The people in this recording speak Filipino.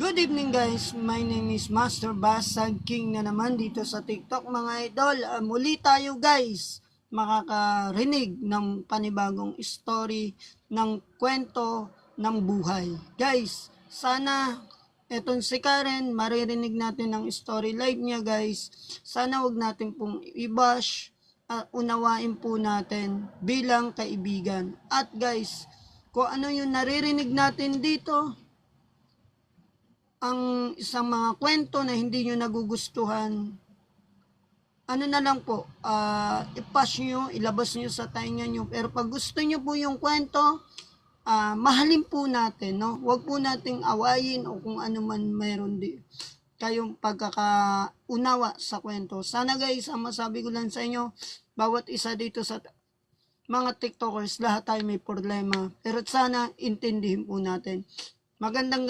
Good evening guys, my name is Master Basag King na naman dito sa TikTok mga idol. Ah, muli tayo guys makakarinig ng panibagong story ng kwento ng buhay. Guys, sana etong si Karen, maririnig natin ang story live niya guys. Sana wag natin pong i-bash, ah, unawain po natin bilang kaibigan. At guys, kung ano yung naririnig natin dito, ang isang mga kwento na hindi nyo nagugustuhan, ano na lang po, ah ipass nyo, ilabas nyo sa tainga nyo. Pero pag gusto nyo po yung kwento, ah mahalin po natin, no? Huwag po nating awayin o kung ano man mayroon di kayong pagkakaunawa sa kwento. Sana guys, ang masabi ko lang sa inyo, bawat isa dito sa mga TikTokers, lahat tayo may problema. Pero sana intindihin po natin. Magandang.